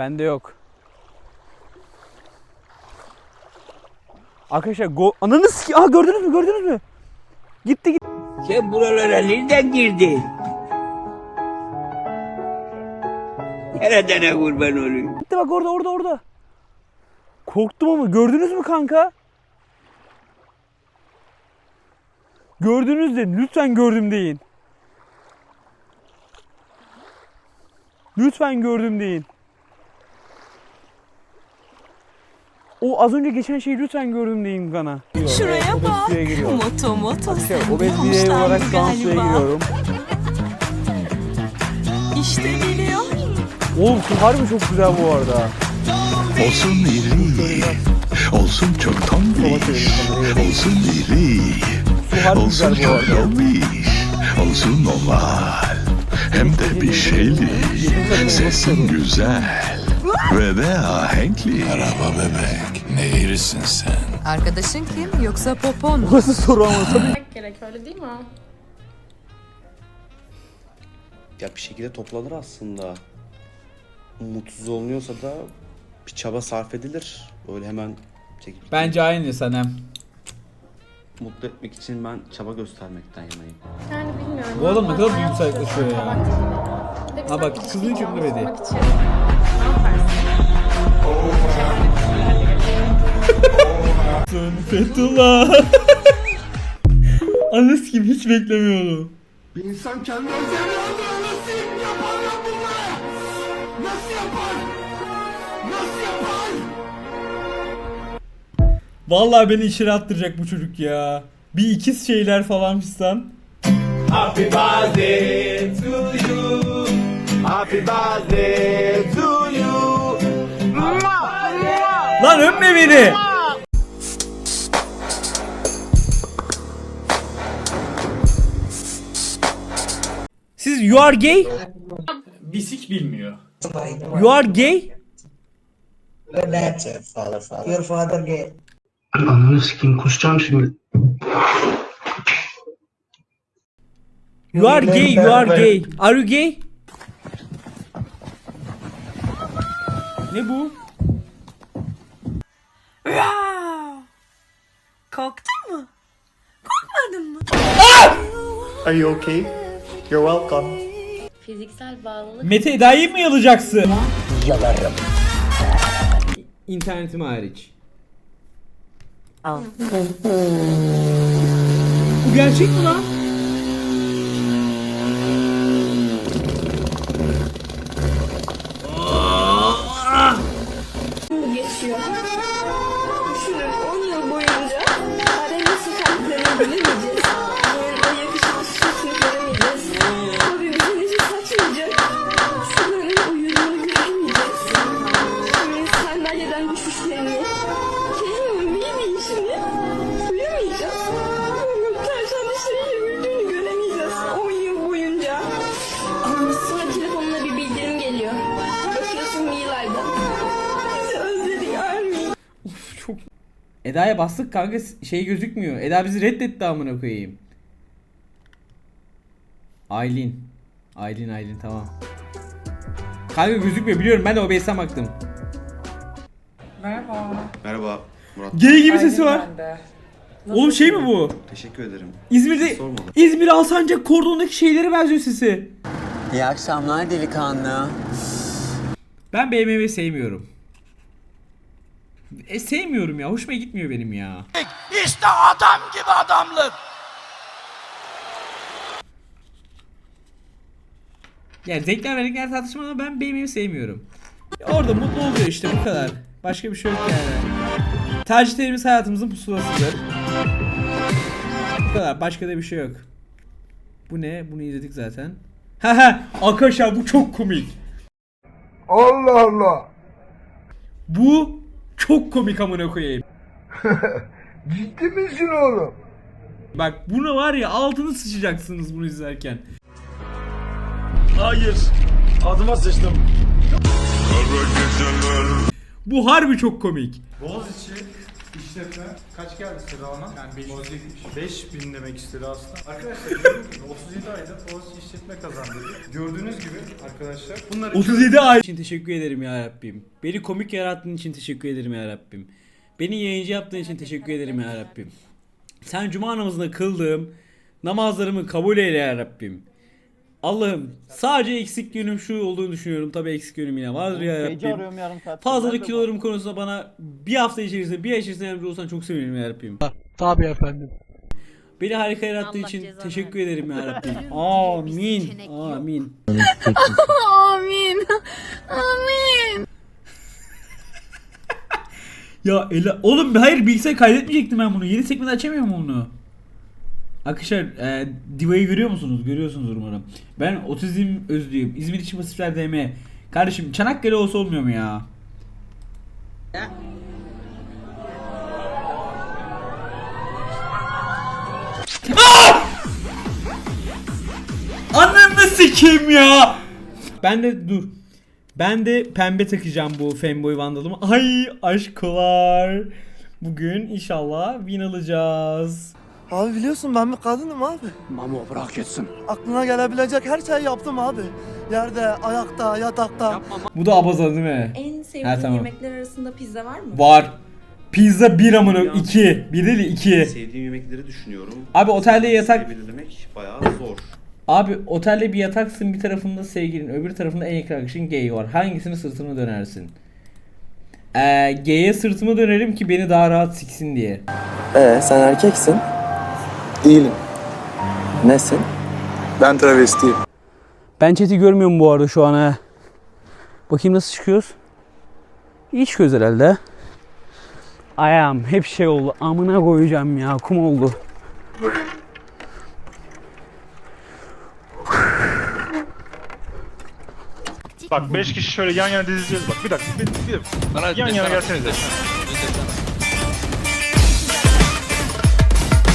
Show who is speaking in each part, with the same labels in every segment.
Speaker 1: Bende yok. Arkadaşlar go... Ananı sik... Aa gördünüz mü gördünüz mü? Gitti gitti.
Speaker 2: Sen buralara nereden girdin? Nereden kurban olayım?
Speaker 1: Gitti bak orada orada orada. Korktum ama gördünüz mü kanka? Gördünüz de lütfen gördüm deyin. Lütfen gördüm deyin. O az önce geçen şeyi lütfen gördüm deyin bana.
Speaker 3: Şuraya bak. Moto moto
Speaker 1: Şey,
Speaker 3: senden
Speaker 1: obez birey olarak şu an suya
Speaker 3: galiba.
Speaker 1: giriyorum.
Speaker 3: İşte geliyor.
Speaker 1: Oğlum su harbi çok güzel bu arada.
Speaker 4: Olsun iri, olsun çok tombiş, olsun iri, olsun çok tombiş, olsun oval, hem de bir şeyli, sesin güzel ve de ahenkli.
Speaker 5: Merhaba bebek. Ne sen?
Speaker 3: Arkadaşın kim yoksa popon mu?
Speaker 1: Nasıl soru ama tabii.
Speaker 6: gerek öyle değil mi?
Speaker 7: Ya bir şekilde toplanır aslında. Mutsuz olunuyorsa da bir çaba sarf edilir. Öyle hemen çekip
Speaker 8: Bence aynı Sanem.
Speaker 7: mutlu etmek için ben çaba göstermekten yanayım.
Speaker 6: Yani bilmiyorum.
Speaker 8: Bu adam ne kadar
Speaker 6: Hayat
Speaker 8: duygusallaşıyor ya. Ha bak, kızın
Speaker 6: tutmak için Ne yaparsın?
Speaker 8: Fethullah. Anız gibi hiç beklemiyordum.
Speaker 5: Bir insan kendi özelliğini nasıl yapar lan bunları? Nasıl yapar? Nasıl yapar?
Speaker 8: Vallahi beni içeri attıracak bu çocuk ya. Bir ikiz şeyler falan fistan.
Speaker 5: Happy birthday to you. Happy birthday to you.
Speaker 8: Lan öpme beni. Siz you are gay?
Speaker 9: Bisik bilmiyor.
Speaker 8: You are gay?
Speaker 2: That's it, father, father. Your father gay.
Speaker 9: Ananı sikeyim kusacağım şimdi.
Speaker 8: You are gay, you are gay. Are you gay? Ne bu?
Speaker 3: Korktun mu? Korkmadın mı?
Speaker 5: Are you okay? You're welcome.
Speaker 6: Fiziksel bağlılık
Speaker 8: Mete Eda'yı mı yalacaksın? Yalarım. İnternetim hariç. Bu gerçek mi lan? Eda'ya bastık kanka şey gözükmüyor. Eda bizi reddetti amına koyayım. Aylin. Aylin Aylin tamam. Kanka gözükmüyor biliyorum ben de OBS'e baktım.
Speaker 7: Merhaba Murat.
Speaker 8: Gay gibi sesi var. Oğlum şey mi bu?
Speaker 7: Teşekkür ederim.
Speaker 8: İzmir'de
Speaker 7: Sormadım.
Speaker 8: İzmir Alsancak kordondaki şeylere benziyor sesi.
Speaker 2: İyi akşamlar delikanlı.
Speaker 8: Ben BMW sevmiyorum. E sevmiyorum ya. Hoşuma gitmiyor benim ya.
Speaker 5: İşte adam gibi adamlık.
Speaker 8: Yani zevkler ve renkler tartışma ama ben BMW sevmiyorum. Orada mutlu oluyor işte bu kadar. Başka bir şey yok yani. Tercihlerimiz hayatımızın pusulasıdır. Bu kadar. Başka da bir şey yok. Bu ne? Bunu izledik zaten. Haha arkadaşlar bu çok komik.
Speaker 5: Allah Allah.
Speaker 8: Bu çok komik amına koyayım.
Speaker 5: Ciddi misin oğlum?
Speaker 8: Bak bunu var ya altını sıçacaksınız bunu izlerken.
Speaker 5: Hayır. Adıma sıçtım.
Speaker 8: Bu harbi çok komik.
Speaker 5: Boğaziçi İşletme kaç geldi sıralama? Yani 500 5000 demek istedi aslında. Arkadaşlar gördüğünüz gibi 37 ayda Post işletme kazandı. Gördüğünüz gibi arkadaşlar bunları
Speaker 8: 37 ay için teşekkür ederim ya Rabbim. Beni komik yarattığın için teşekkür ederim ya Rabbim. Beni yayıncı yaptığın için teşekkür ederim ya Rabbim. Sen cuma namazında kıldığım namazlarımı kabul eyle ya Rabbim. Allah'ım sadece eksik yönüm şu olduğunu düşünüyorum. Tabii eksik yönüm yine vardır ya Rabbim. Fazlalık kilolarım konusunda bana bir hafta içerisinde bir ay içerisinde yardımcı olsan çok sevinirim ya Rabbim.
Speaker 9: Tabii efendim.
Speaker 8: Beni harika yarattığın için teşekkür ederim ya Rabbim. Amin. Amin.
Speaker 3: Amin. Amin.
Speaker 8: Ya Ela oğlum hayır bilgisayar kaydetmeyecektim ben bunu. Yeni sekmede açamıyor mu onu? Arkadaşlar e, Diva'yı görüyor musunuz? Görüyorsunuz umarım. Ben otizm özlüyüm. İzmir için pasifler DM. Kardeşim Çanakkale olsa olmuyor mu ya? Ah! Ananı sikeyim ya. Ben de dur. Ben de pembe takacağım bu fanboy vandalımı. Ay aşkolar. Bugün inşallah win alacağız.
Speaker 5: Abi biliyorsun ben bir kadınım abi.
Speaker 9: Mamo bırak etsin.
Speaker 5: Aklına gelebilecek her şeyi yaptım abi. Yerde, ayakta, yatakta.
Speaker 8: Bu da abaza değil mi?
Speaker 6: En sevdiğin
Speaker 8: Ha, tamam.
Speaker 6: yemekler arasında pizza var mı?
Speaker 8: Var. Pizza bir amına 2. Bir değil 2.
Speaker 7: Sevdiğim yemekleri düşünüyorum.
Speaker 8: Abi otelde yatak
Speaker 7: belirlemek bayağı zor.
Speaker 8: Abi otelde bir yataksın bir tarafında sevgilin öbür tarafında en yakın arkadaşın gay var. Hangisini sırtını dönersin? Ee, gay'e sırtımı dönerim ki beni daha rahat siksin diye.
Speaker 5: Ee sen erkeksin. Değilim. Nesin? Ben travestiyim.
Speaker 1: Ben chat'i görmüyorum bu arada şu an ha. Bakayım nasıl çıkıyoruz. İyi çıkıyoruz herhalde. Ayağım hep şey oldu. Amına koyacağım ya. Kum oldu.
Speaker 5: Bak 5 kişi şöyle yan yana dizeceğiz bak. Bir dakika. Bir, bir, yan yana gelsenize.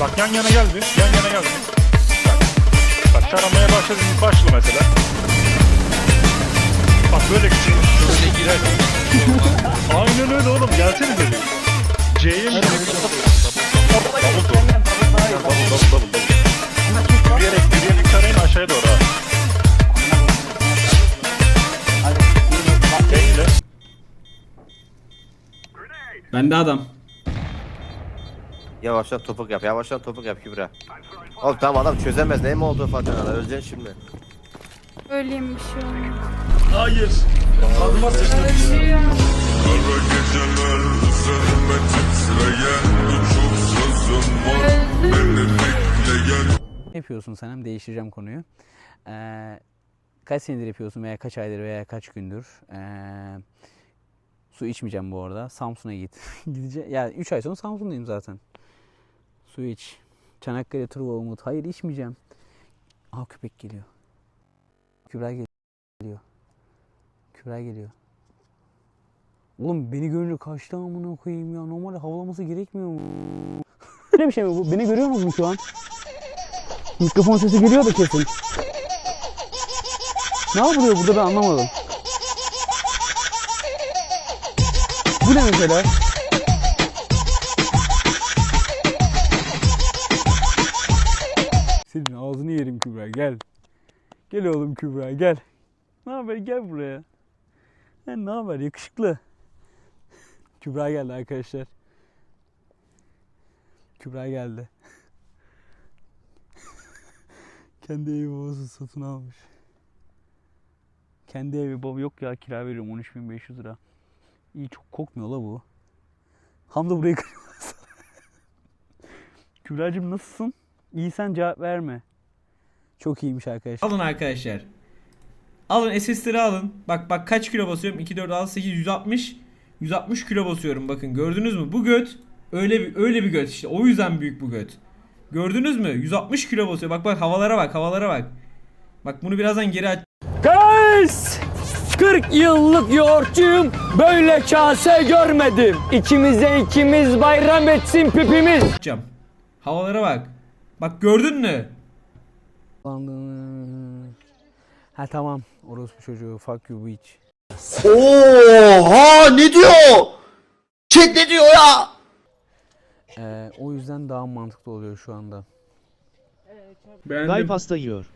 Speaker 5: Bak yan yana gel bir. Yan yana gel bir. Bak, bak taramaya başladın. Başla mesela. Bak böyle gidiyor. Böyle girer. Aynen öyle oğlum. Gelsenize bir. C'ye mi? Double double. Double double double. Yürüyerek yürüyerek tarayın aşağıya doğru.
Speaker 8: Ben de adam.
Speaker 10: Yavaştan topuk yap, yavaştan topuk yap Kübra. Oğlum tamam adam çözemez ne mi oldu Fatih kadar öleceksin şimdi.
Speaker 3: Öyleyim bir şey olmuyor.
Speaker 5: Hayır. Adıma sıçtım.
Speaker 1: Ne yapıyorsun sen? Hem değiştireceğim konuyu. Ee, kaç senedir yapıyorsun veya kaç aydır veya kaç gündür? Ee, su içmeyeceğim bu arada. Samsun'a git. Gideceğim. Ya 3 ay sonra Samsun'dayım zaten. Su iç. Çanakkale Truva Umut. Hayır içmeyeceğim. Aa köpek geliyor. Kübra geliyor. Kübra geliyor. Oğlum beni görünce kaçtı amına koyayım ya. Normalde havlaması gerekmiyor mu? Öyle bir şey mi bu? Beni görüyor musun şu an? Mikrofon sesi geliyor da kesin. Ne yapılıyor burada ben anlamadım. Bu ne mesela? Ağzını yerim Kübra gel. Gel oğlum Kübra gel. Ne haber gel buraya. Ha, ne haber yakışıklı. Kübra geldi arkadaşlar. Kübra geldi. Kendi evi babası satın almış. Kendi evi baba yok ya kira veriyorum 13.500 lira. İyi çok kokmuyor la bu. Hamza burayı kırmaz. Kübra'cığım nasılsın? İyisen cevap verme. Çok iyiymiş arkadaşlar.
Speaker 8: Alın arkadaşlar. Alın SS'leri alın. Bak bak kaç kilo basıyorum? 2 4 6 8 160. 160 kilo basıyorum bakın gördünüz mü? Bu göt öyle bir öyle bir göt işte. O yüzden büyük bu göt. Gördünüz mü? 160 kilo basıyor. Bak bak havalara bak havalara bak. Bak bunu birazdan geri aç.
Speaker 1: Guys! 40 yıllık yoğurtçuyum. Böyle kase görmedim. İkimize ikimiz bayram etsin pipimiz.
Speaker 8: Havalara bak. Bak gördün mü?
Speaker 1: Ha tamam. Orospu çocuğu. Fuck you bitch.
Speaker 5: Oha ne diyor? Chat ne diyor ya?
Speaker 1: Ee, o yüzden daha mantıklı oluyor şu anda.
Speaker 8: Beğendim.
Speaker 9: pasta yiyor.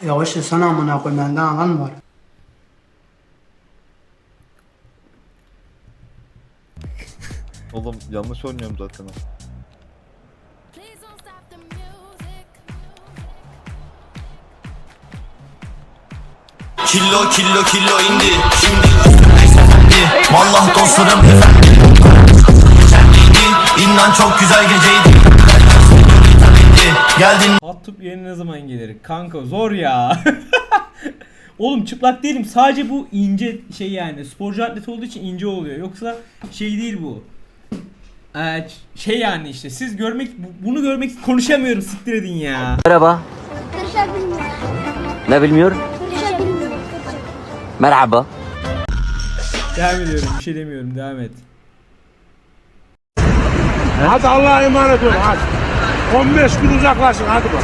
Speaker 10: Ya işte sana amına koyayım bende alan var.
Speaker 6: Oğlum yanlış oynuyorum zaten.
Speaker 10: Kilo kilo kilo indi şimdi Vallahi dostlarım İnan çok güzel geceydi Geldin
Speaker 8: At top yeni ne zaman gelir? Kanka zor ya. Oğlum çıplak değilim. Sadece bu ince şey yani. Sporcu atlet olduğu için ince oluyor. Yoksa şey değil bu. Ee, şey yani işte siz görmek bu- bunu görmek konuşamıyorum siktir edin ya.
Speaker 11: Merhaba. Ne bilmiyor? Merhaba.
Speaker 8: Devam ediyorum. Bir şey demiyorum. Devam et.
Speaker 9: Hadi Allah'a emanet olun hadi. 15 gün uzaklaşın hadi bak.